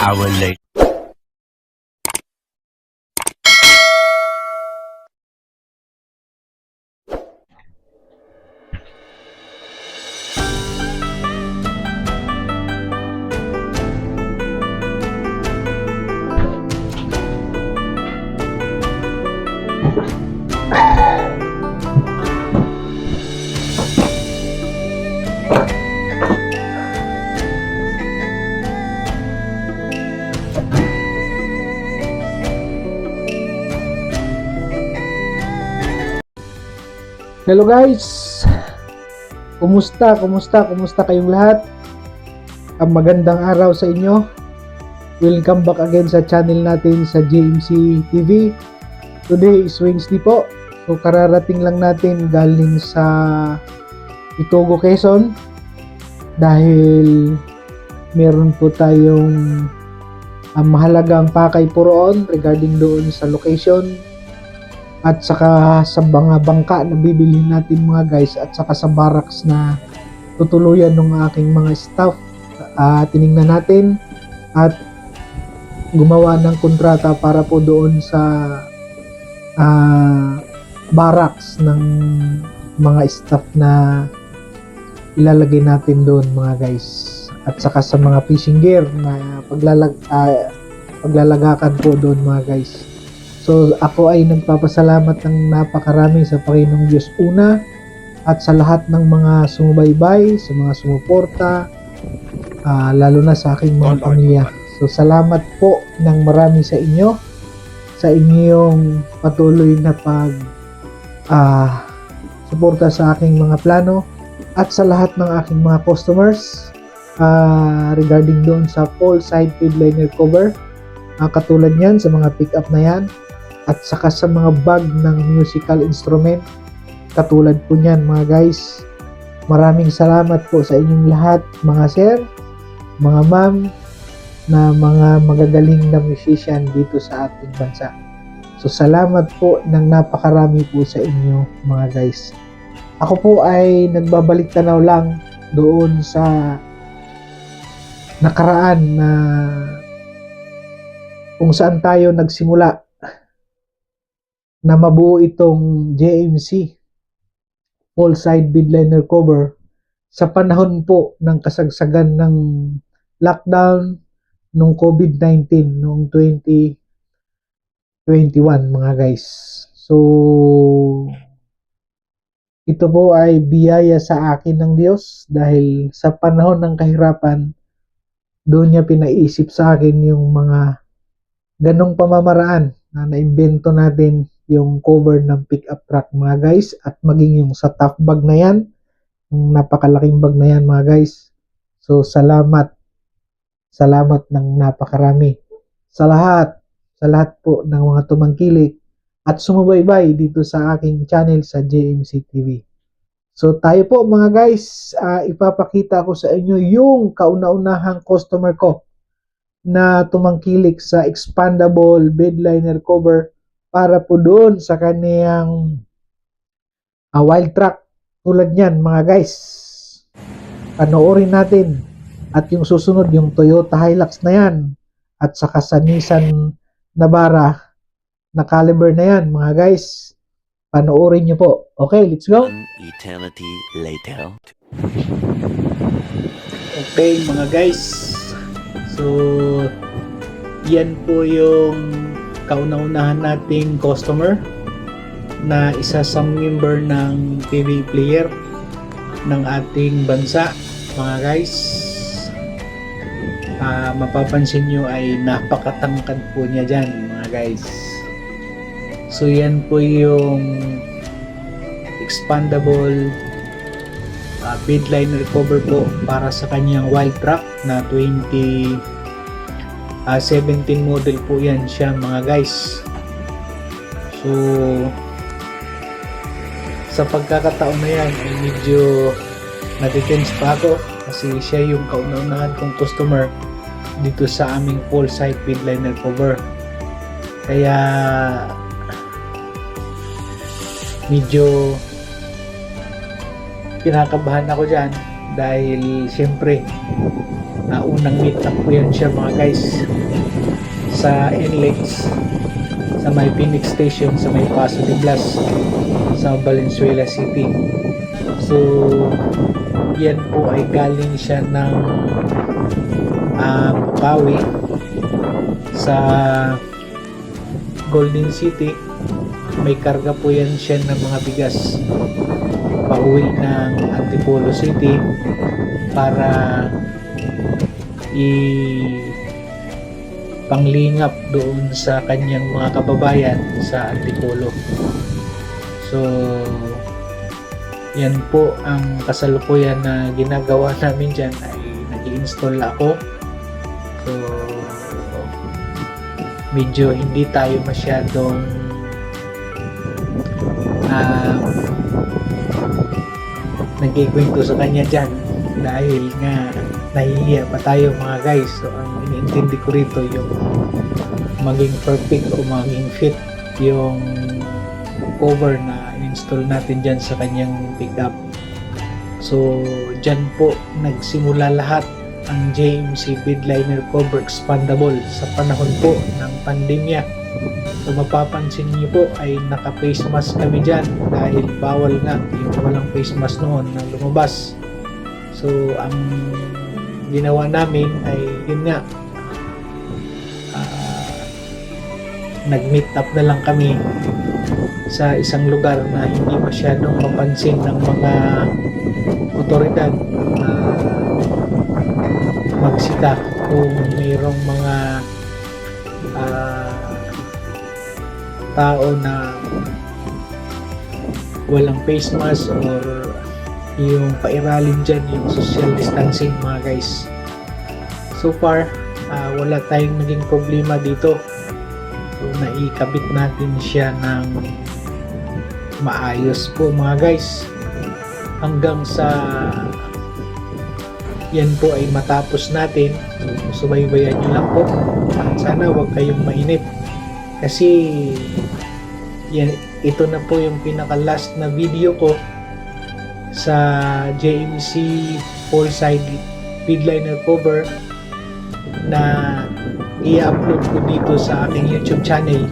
hour later. Hello guys! Kumusta? Kumusta? Kumusta kayong lahat? Ang magandang araw sa inyo. Welcome back again sa channel natin sa JMC TV. Today is Wednesday po. So kararating lang natin galing sa Itogo, Quezon dahil meron po tayong ang mahalagang pakay puroon regarding doon sa location at saka sa mga bangka na bibili natin mga guys. At saka sa barracks na tutuluyan ng aking mga staff. Ah, tiningnan natin. At gumawa ng kontrata para po doon sa ah, barracks ng mga staff na ilalagay natin doon mga guys. At saka sa mga fishing gear na paglalag ah, paglalagakan po doon mga guys So ako ay nagpapasalamat ng napakarami sa Panginoong Diyos una at sa lahat ng mga sumubaybay, sa mga sumuporta, ah, lalo na sa aking mga pamilya. So salamat po ng marami sa inyo sa inyong patuloy na pag ah, suporta sa aking mga plano at sa lahat ng aking mga customers ah, regarding doon sa full side feed liner cover Ah, katulad yan sa mga pick up na yan at saka sa mga bag ng musical instrument katulad po niyan mga guys. Maraming salamat po sa inyong lahat mga sir mga ma'am na mga magagaling na musician dito sa ating bansa. So salamat po ng napakarami po sa inyo mga guys. Ako po ay nagbabalik tanaw lang doon sa nakaraan na kung saan tayo nagsimula na mabuo itong JMC full side beadliner cover sa panahon po ng kasagsagan ng lockdown nung COVID-19 noong 2021 mga guys. So ito po ay biyaya sa akin ng Diyos dahil sa panahon ng kahirapan doon niya pinaisip sa akin yung mga ganong pamamaraan na naimbento natin yung cover ng pickup truck mga guys at maging yung sa top bag na yan yung napakalaking bag na yan mga guys. So salamat. Salamat ng napakarami. Sa lahat sa lahat po ng mga tumangkilik at sumubaybay dito sa aking channel sa JMC TV so tayo po mga guys ah, ipapakita ko sa inyo yung kauna-unahang customer ko na tumangkilik sa expandable bedliner cover para po doon sa kaniyang ah, wild truck tulad niyan mga guys panoorin natin at yung susunod yung Toyota Hilux na yan at saka sa Nissan Navara na caliber na yan mga guys panoorin nyo po okay let's go eternity later. Okay mga guys. So yan po yung kauna-unahan nating customer na isa sa member ng PV player ng ating bansa mga guys. Ah, mapapansin nyo ay napakatangkad po niya dyan mga guys. So yan po yung expandable uh, bed liner cover po para sa kanyang wild truck na 20 ah, 17 model po yan siya mga guys. So sa pagkakataon na yan ay medyo na-defense pa ako kasi siya yung kauna-unahan kong customer dito sa aming full site bed liner cover. Kaya medyo kinakabahan ako dyan dahil siyempre uh, unang meet up ko yan siya mga guys sa NLEX sa may Phoenix Station sa may Paso de Blas sa Valenzuela City. So yan po ay galing siya ng uh, Pawi sa Golden City. May karga po yan siya ng mga bigas. Pauwi ng Antipolo City para i panglingap doon sa kanyang mga kababayan sa Antipolo. So, yan po ang kasalukuyan na ginagawa namin dyan ay nag install ako. So, medyo hindi tayo masyadong uh, nagkikwento sa kanya dyan dahil nga nahihiya pa tayo mga guys so ang iniintindi ko rito yung maging perfect o maging fit yung cover na install natin dyan sa kanyang pickup so dyan po nagsimula lahat ang JMC Bidliner Cover Expandable sa panahon po ng pandemya So mapapansin niyo po ay naka-face mask kami dyan dahil bawal nga yung walang face mask noon na lumabas. So ang ginawa namin ay yun nga nag-meet up na lang kami sa isang lugar na hindi masyadong mapansin ng mga otoridad na magsika kung mayroong mga ah, tao na walang face mask or yung pairalin dyan yung social distancing mga guys. So far ah, wala tayong naging problema dito so naikabit natin siya ng maayos po mga guys. Hanggang sa yan po ay matapos natin. Subaybayan nyo lang po. Sana wag kayong mainip. Kasi yan, ito na po yung pinaka last na video ko sa JMC full side bidliner cover na i-upload ko dito sa aking YouTube channel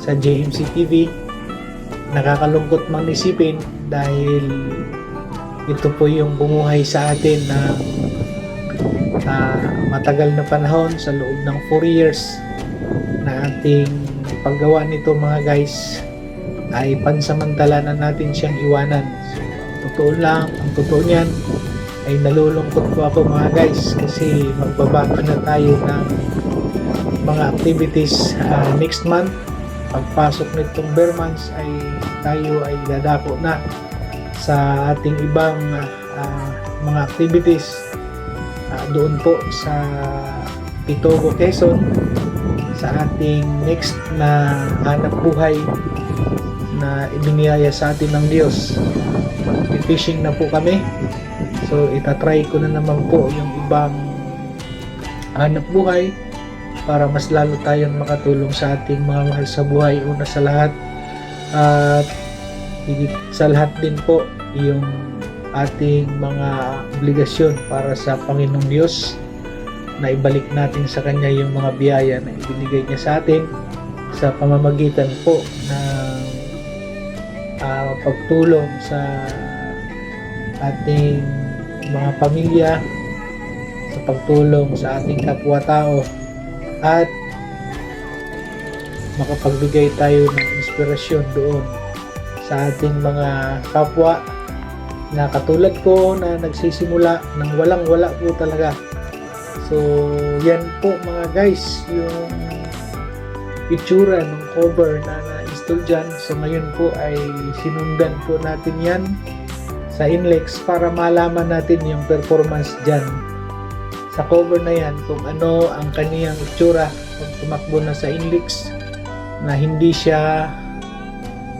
sa JMC TV nakakalungkot mang isipin dahil ito po yung bumuhay sa atin na ah, matagal na panahon sa loob ng 4 years na ating paggawa nito mga guys ay pansamantala na natin siyang iwanan. Totoo lang, ang totoo niyan ay nalulungkot po ako mga guys kasi magbabago na tayo ng mga activities ah, next month. Pagpasok nitong bare months ay tayo ay dadako na sa ating ibang ah, mga activities ah, doon po sa Pitogo, Quezon sa ating next na hanap buhay na ibiniyaya sa atin ng Diyos. Fishing na po kami. So, itatry ko na naman po yung ibang hanap buhay para mas lalo tayong makatulong sa ating mga mahal sa buhay una sa lahat. At sa lahat din po yung ating mga obligasyon para sa Panginoong Diyos na ibalik natin sa Kanya yung mga biyaya na ibinigay niya sa atin sa pamamagitan po ng ah, pagtulong sa ating mga pamilya sa pagtulong sa ating kapwa-tao at makapagbigay tayo ng inspirasyon doon sa ating mga kapwa na katulad ko na nagsisimula ng walang-wala po talaga So, yan po mga guys, yung itsura ng cover na na-install dyan. So, ngayon po ay sinundan po natin yan sa Inlex para malaman natin yung performance dyan sa cover na yan kung ano ang kaniyang itsura pag tumakbo na sa Inlex na hindi siya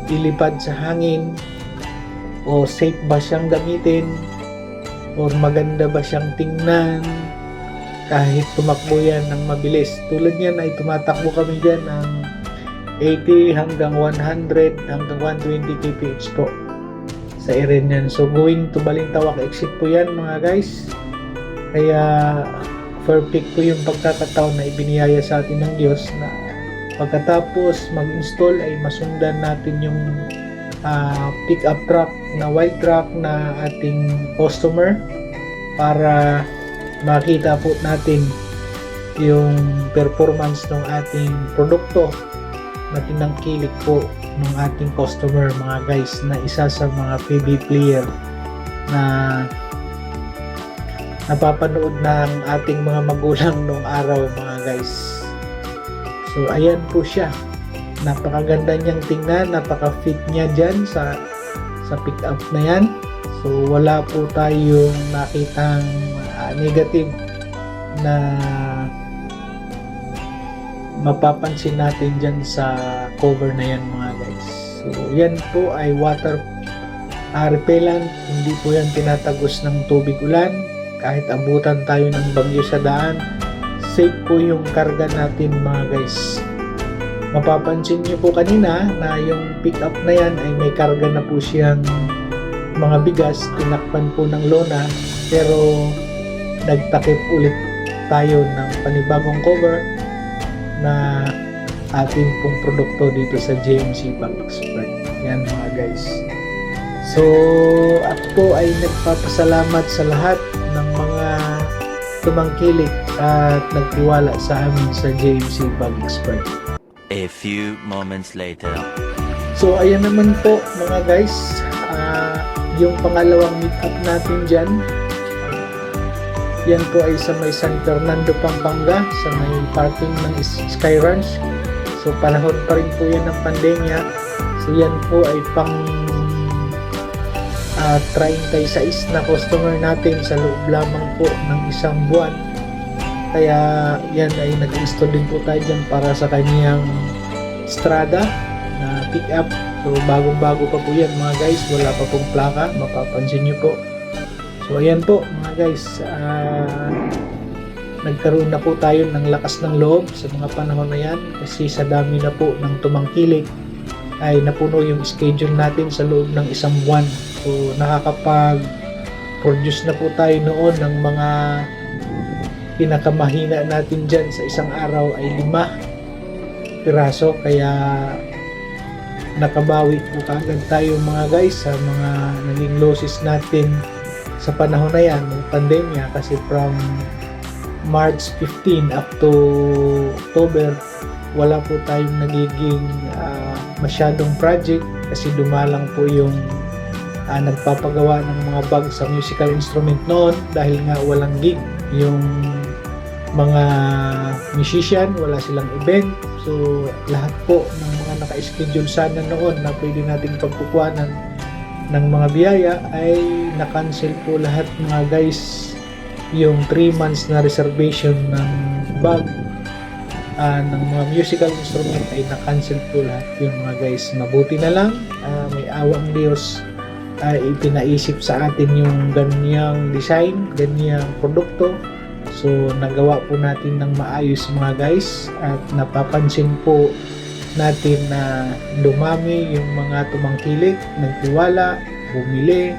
ilipad sa hangin o safe ba siyang gamitin or maganda ba siyang tingnan kahit tumakbo yan ng mabilis. Tulad yan ay tumatakbo kami dyan ng 80 hanggang 100 hanggang 120 kph po sa Iranian. So going to Balintawak exit po yan mga guys. Kaya perfect po yung pagkakataon na ibiniyaya sa atin ng Diyos na pagkatapos mag-install ay masundan natin yung ah, pick-up truck na white truck na ating customer para makita po natin yung performance ng ating produkto na tinangkilik po ng ating customer mga guys na isa sa mga PB player na napapanood ng ating mga magulang nung araw mga guys. So ayan po siya. Napakaganda niyang tingnan napaka-fit niya dyan sa sa pick up na yan. So wala po tayong nakitang ah, negative na mapapansin natin dyan sa cover na yan mga guys. So yan po ay water ah, repellent. Hindi po yan tinatagos ng tubig ulan kahit abutan tayo ng bagyo sa daan safe po yung karga natin mga guys mapapansin nyo po kanina na yung pick up na yan ay may karga na po siyang mga bigas tinakpan po ng lona pero nagtakip ulit tayo ng panibagong cover na ating pong produkto dito sa JMC Bank Expert. Yan mga guys. So, ako po ay nagpapasalamat sa lahat tumangkilik at nagtiwala sa amin sa JMC Bank Expert. A few moments later. So, ayan naman po mga guys. Ah, yung pangalawang meet-up natin dyan. Yan po ay sa may San Fernando, Pampanga, sa may parking ng Sky Ranch. So, panahon pa rin po yan ng pandemya. So, yan po ay pang ah 36 na customer natin sa loob lamang po ng isang buwan. Kaya yan ay nag-install din po tayo dyan para sa kanyang Strada na pick up. So bagong-bago pa po yan mga guys. Wala pa pong plaka. Mapapansin nyo po. So ayan po mga guys. ah, nagkaroon na po tayo ng lakas ng loob sa mga panahon na yan. Kasi sa dami na po ng tumangkilik ay napuno yung schedule natin sa loob ng isang buwan. So nakakapag produce na po tayo noon ng mga pinakamahina natin dyan sa isang araw ay lima piraso. Kaya nakabawi po kaagad tayo mga guys sa mga naging losses natin sa panahon na yan ng pandemya. Kasi from March 15 up to October wala po tayong nagiging ah, masyadong project kasi dumalang po yung ah, nagpapagawa ng mga bag sa musical instrument noon dahil nga walang gig yung mga musician, wala silang event. So, lahat po ng mga naka-schedule sana noon na pwede nating pagkukuhanan ng mga biyaya ay na-cancel po lahat mga guys yung 3 months na reservation ng bag ah, ng mga musical instrument ay na-cancel po lahat yung mga guys. Mabuti na lang, ah, may awang Diyos ay ipinaisip sa atin yung ganyang design, ganyang produkto So, nagawa po natin ng maayos mga guys at napapansin po natin na dumami yung mga tumangkilik, nagtiwala, bumili.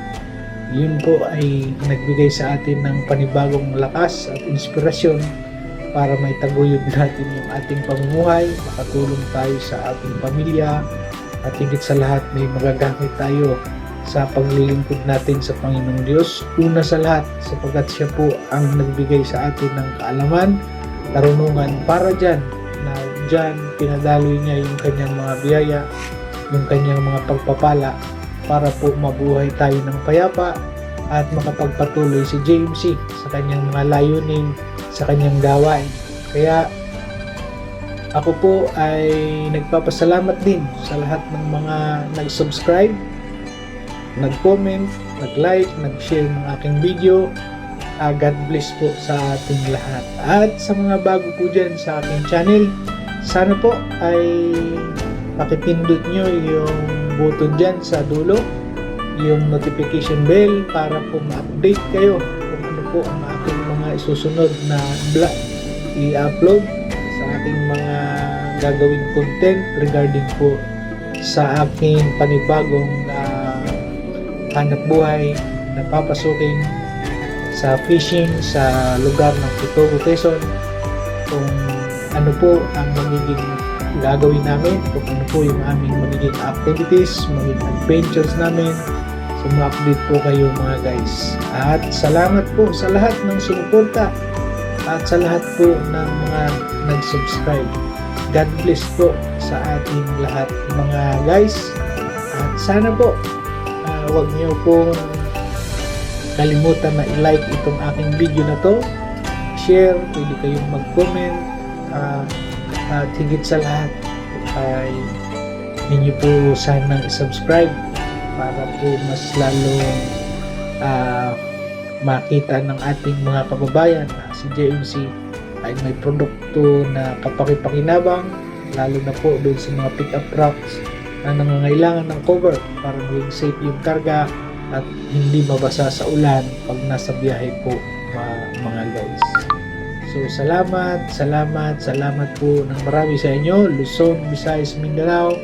Yun po ay nagbigay sa atin ng panibagong lakas at inspirasyon para may taguyod natin yung ating pamumuhay, makatulong tayo sa ating pamilya at higit sa lahat may magagamit tayo sa paglilingkod natin sa Panginoong Diyos. Una sa lahat, sapagkat siya po ang nagbigay sa atin ng kaalaman, karunungan para dyan, na dyan pinadaloy niya yung kanyang mga biyaya, yung kanyang mga pagpapala para po mabuhay tayo ng payapa at makapagpatuloy si JMC sa kanyang mga layunin, sa kanyang gawain. Kaya ako po ay nagpapasalamat din sa lahat ng mga nag-subscribe nag-comment nag-like, nag-share ng aking video. Ah, God bless po sa ating lahat. At sa mga bago po dyan sa aking channel, sana po ay pakipindot nyo yung button dyan sa dulo, yung notification bell para po ma-update kayo kung ano po ang aking mga isusunod na vlog i-upload sa aking mga gagawing content regarding po sa aking panibagong hanap buhay na papasukin sa fishing sa lugar ng Pitogo, Quezon kung ano po ang magiging gagawin namin kung ano po yung aming magiging activities magiging adventures namin. So ma-update po kayo mga guys. At salamat po sa lahat ng sumuporta at sa lahat po ng mga nag-subscribe. God bless po sa ating lahat mga guys. At sana po ah, wag niyo pong kalimutan na i-like itong aking video na to. Share, pwede kayong mag-comment ah, at higit sa lahat ay ninyo po sanang i-subscribe para po mas lalong ah, makita ng ating mga kababayan na si JMC ay may produkto na kapakipakinabang lalo na po doon sa mga pick-up trucks na nangangailangan ng cover para maging safe yung karga at hindi mabasa sa ulan pag nasa biyahe po mga, mga guys. So salamat, salamat, salamat po ng marami sa inyo, Luzon, Visayas, Mindanao,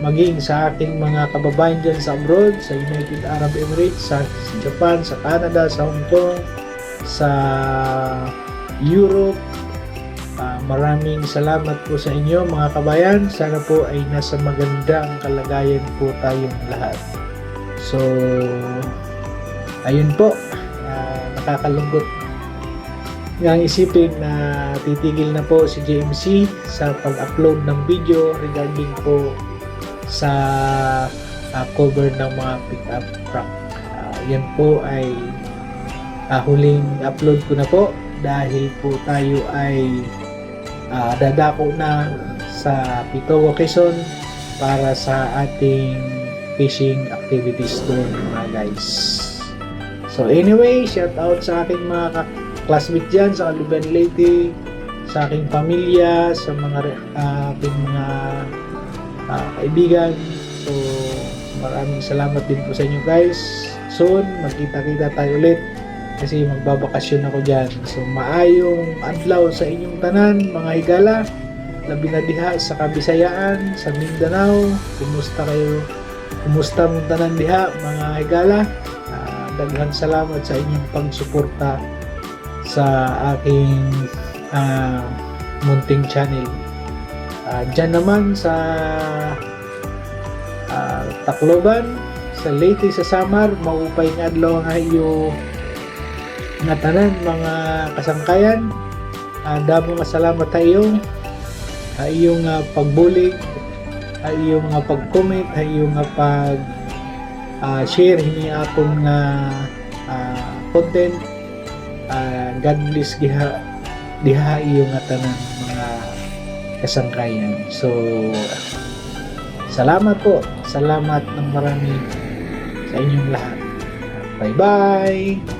maging sa aking mga kababayan dyan sa abroad, sa United Arab Emirates, sa Japan, sa Canada, sa Hong Kong, sa Europe. Ah, maraming salamat po sa inyo mga kabayan. Sana po ay nasa magandang kalagayan po tayong lahat. So, ayun po, ah, nakakalungkot nga isipin na titigil na po si JMC sa pag-upload ng video regarding po sa ah, cover ng mga pick-up truck. Ah, yan po ay ah, huling upload ko na po dahil po tayo ay ah, dadako na sa Pitogo, Quezon para sa ating fishing activities doon mga guys. So anyway, shout out sa aking mga classmate dyan sa Aluban Leyte, sa aking pamilya, sa mga ah, aking mga ah, kaibigan. So maraming salamat din po sa inyo guys. Soon, magkita-kita tayo ulit kasi magbabakasyon ako dyan. So maayong adlaw sa inyong tanan, mga higala, labi na diha sa Kabisayaan, sa Mindanao. Kumusta kayo? Kumusta mong tanan diha, mga higala? Ah, daghang salamat sa inyong pagsuporta sa aking ah, munting channel. Ah, dyan naman sa ah, Tacloban, sa Leyte, sa Samar, maupay nga adlaw nga iyo nga tanan mga kasangkayan. Ah, damo nga salamat tayo sa iyong ah, pagbulig, sa iyong ah, pag-comment, sa iyong ah, pag ah, share hini akong nga ah, content. Ah, God bless diha diha iyong tanan mga kasangkayan. So salamat po. Salamat ng marami sa inyong lahat. Bye-bye! Tapos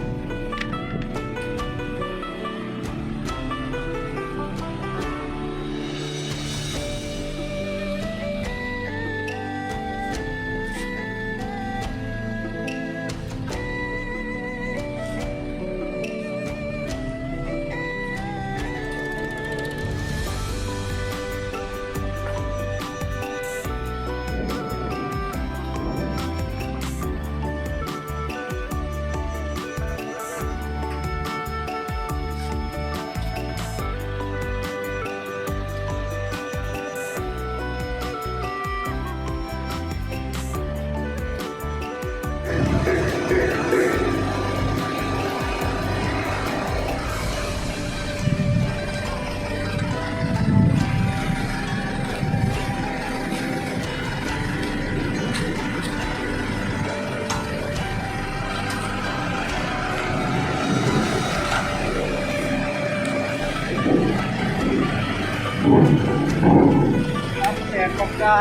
eh,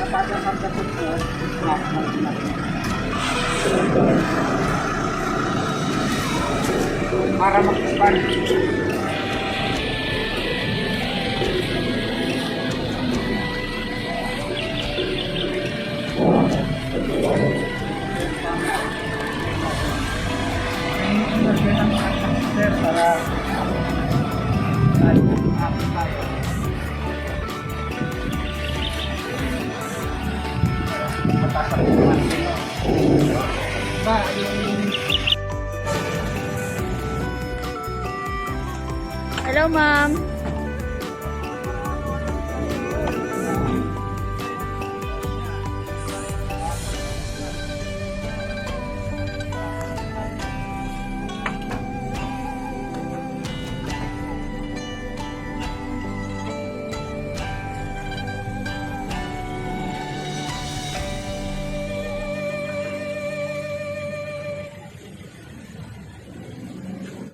pagka napasang ang po, Para makaspan. Ma'am.